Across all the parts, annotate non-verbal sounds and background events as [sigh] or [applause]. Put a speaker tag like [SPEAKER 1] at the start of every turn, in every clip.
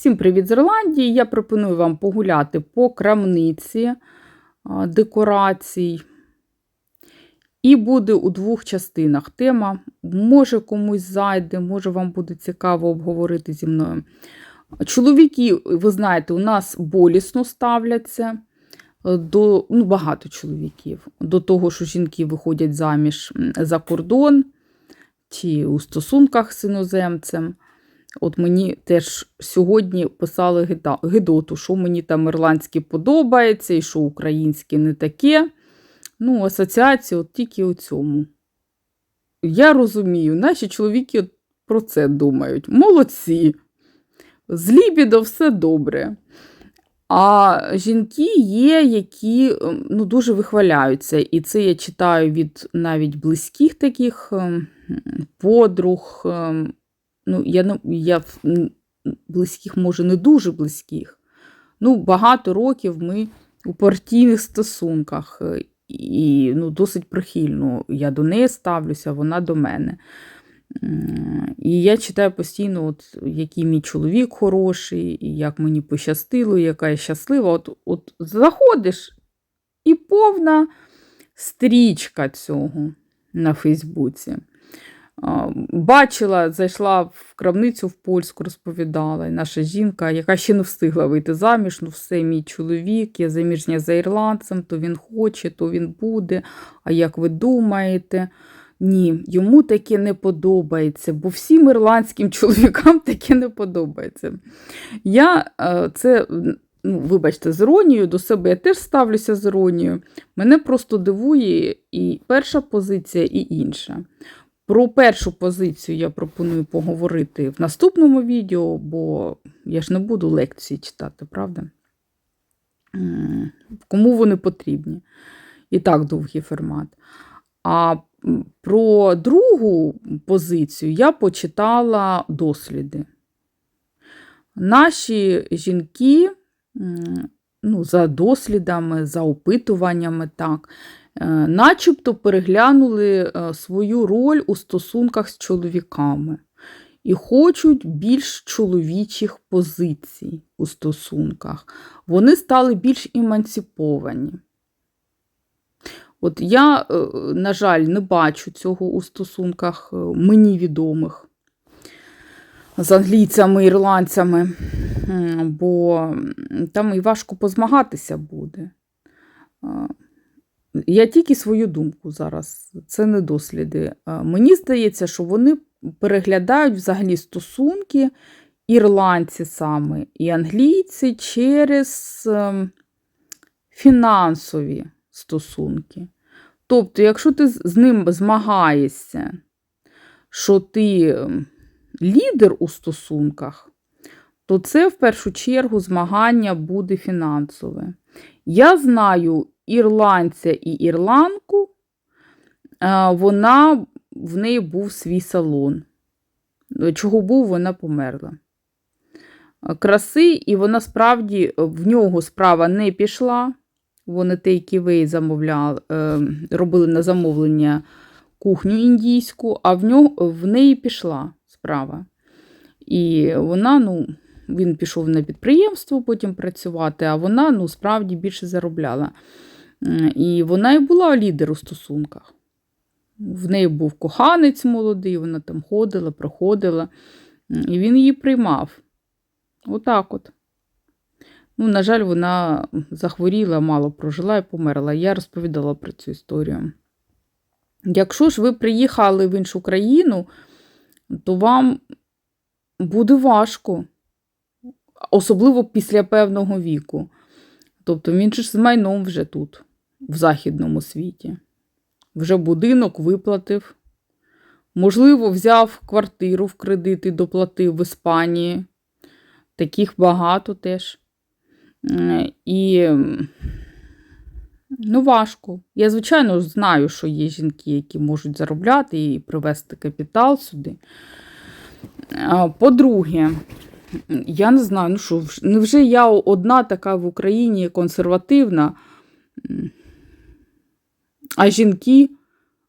[SPEAKER 1] Всім привіт з Ірландії! Я пропоную вам погуляти по крамниці декорацій. І буде у двох частинах тема. Може комусь зайде, може вам буде цікаво обговорити зі мною. Чоловіки, ви знаєте, у нас болісно ставляться е, до ну, багато чоловіків, до того, що жінки виходять заміж за кордон чи у стосунках з іноземцем. От мені теж сьогодні писали гидоту, що мені там ірландське подобається і що українське не таке. Ну, асоціація от тільки у цьому. Я розумію, наші чоловіки про це думають. Молодці. З лібідо все добре. А жінки є, які ем, ну, дуже вихваляються. І це я читаю від навіть близьких таких ем, подруг. Ну, я, я близьких, може, не дуже близьких. Ну, багато років ми у партійних стосунках. е, І ну, досить прихильно я до неї ставлюся, вона до мене. І я читаю постійно, от, який мій чоловік хороший, і як мені пощастило, яка я щаслива. От, от заходиш і повна стрічка цього на Фейсбуці. Бачила, зайшла в крамницю в польську, розповідала. І наша жінка, яка ще не встигла вийти заміж, ну все, мій чоловік, я заміжня за ірландцем, то він хоче, то він буде. А як ви думаєте? Ні, йому таке не подобається, бо всім ірландським [laughs] чоловікам таке не подобається. Я е, це, ну, вибачте, з іронією, до себе я теж ставлюся з іронією. Мене просто дивує і перша позиція, і інша. Про першу позицію я пропоную поговорити в наступному відео, бо я ж не буду лекції читати, правда? Кому вони потрібні? І так довгий формат. А про другу позицію я почитала досліди. Наші жінки, ну, за дослідами, за опитуваннями, так, начебто переглянули е, свою роль у стосунках з чоловіками і хочуть більш чоловічих позицій у стосунках. Вони стали більш емансиповані. От я, е, на жаль, не бачу цього у стосунках е, мені відомих з англійцями, ірландцями, бо там і важко позмагатися буде. Я тільки свою думку зараз, це не досліди. Мені здається, що вони переглядають взагалі стосунки, ірландці саме і англійці через ем, фінансові стосунки. Тобто, якщо ти з з ним змагаєшся, що ти ем, лідер у стосунках, то це в першу чергу змагання буде фінансове. Я знаю ірландця і ірландку, вона, в неї був свій салон. Чого був, вона померла. Краси, і вона справді е, в нього справа не пішла. Вони тейківей замовляли, е, робили на замовлення кухню індійську, а в, нього, в неї пішла справа. І вона, ну, він пішов на підприємство потім працювати, а вона ну, справді більше заробляла. І вона і була лідер у стосунках. В неї був коханець молодий, вона там ходила, проходила, і він її приймав. Отак от. Ну, на жаль, вона захворіла, мало прожила і померла. Я розповідала про цю історію. Якщо ж ви приїхали в іншу країну, то вам буде важко, особливо після певного віку. Тобто він ж з майном вже тут, в західному світі. Вже будинок виплатив. Можливо, взяв квартиру в кредит і доплатив в Іспанії. Таких багато теж. Е, І ну, важко. Я, звичайно, знаю, що є жінки, які можуть заробляти і привезти капітал сюди. По-друге, я не знаю, ну що, невже я одна така в Україні консервативна. А жінки,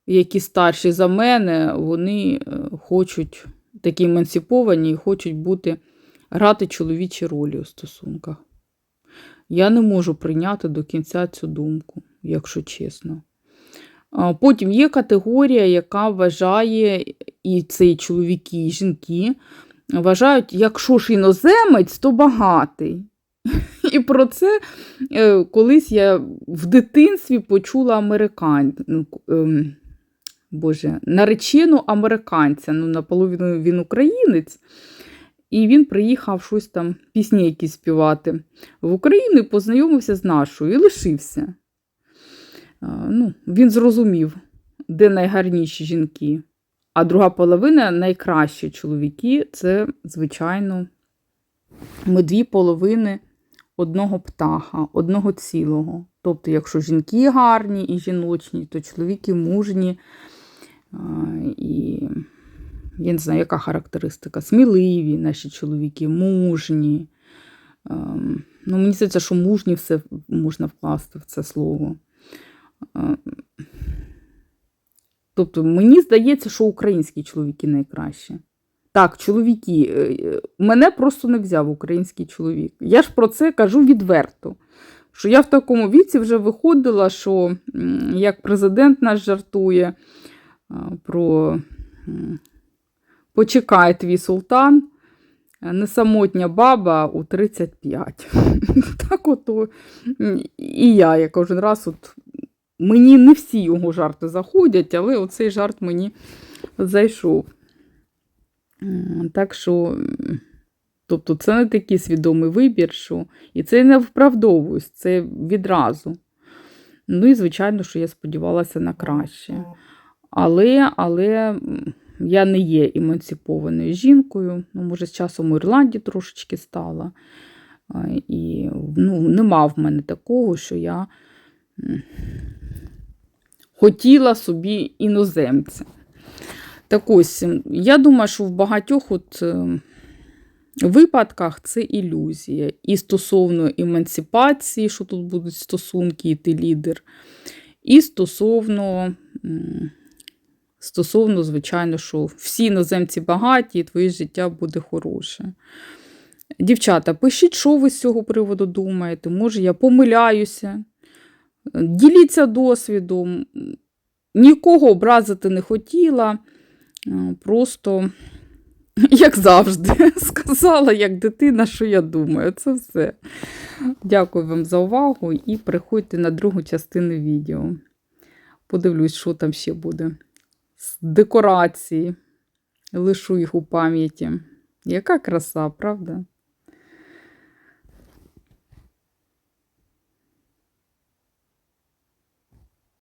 [SPEAKER 1] які старші за мене, вони е, хочуть такі емансиповані і хочуть бути грати чоловічі ролі у стосунках. Я не можу прийняти до кінця цю думку, якщо чесно. Потім є категорія, яка вважає, і це і чоловіки, і жінки, вважають, якщо ж іноземець, то багатий. І про це е, колись я в дитинстві почула американ... ну, ем, Боже, наречену американця. Ну, наполовину він українець. І він приїхав щось там, пісні якісь співати в Україну і познайомився з нашою і лишився. Ну, він зрозумів, де найгарніші жінки. А друга половина найкращі чоловіки це, звичайно, ми дві половини одного птаха, одного цілого. Тобто, якщо жінки гарні і жіночні, то чоловіки мужні. І я не знаю, яка характеристика. Сміливі наші чоловіки, мужні. Ну, мені здається, що мужні все можна вкласти в це слово. Тобто, мені здається, що українські чоловіки найкращі. Так, чоловіки, е, е, мене просто не взяв український чоловік. Я ж про це кажу відверто. Що я в такому віці вже виходила, що як президент наш жартує а, про почекай твій султан, не самотня баба у 35. [laughs] Так ото і я, я кожен раз, от мені не всі його жарти заходять, але оцей жарт мені зайшов. Так що, тобто, це не такий свідомий вибір, що і це не вправдовуюсь, це відразу. Ну і, звичайно, що я сподівалася на краще. Але, але я не є емансипованою жінкою. Ну, може, з часом у Ірландії трошечки стала. І ну, нема в мене такого, що я хотіла собі іноземця. Так ось, я думаю, що в багатьох от, е, випадках це ілюзія. І стосовно емансипації, що тут будуть стосунки, і ти лідер, і стосовно, стосовно, звичайно, що всі іноземці багаті, і твоє життя буде хороше. Дівчата, пишіть, що ви з цього приводу думаєте. Може, я помиляюся. Діліться досвідом. Нікого образити не хотіла. Е, Просто, [laughs] як завжди, [laughs] сказала, як дитина, що я думаю. Це все. Дякую вам за увагу і приходьте на другу частину відео. Подивлюсь, що там ще буде. З декорації. Лишу їх у пам'яті. Яка краса, правда?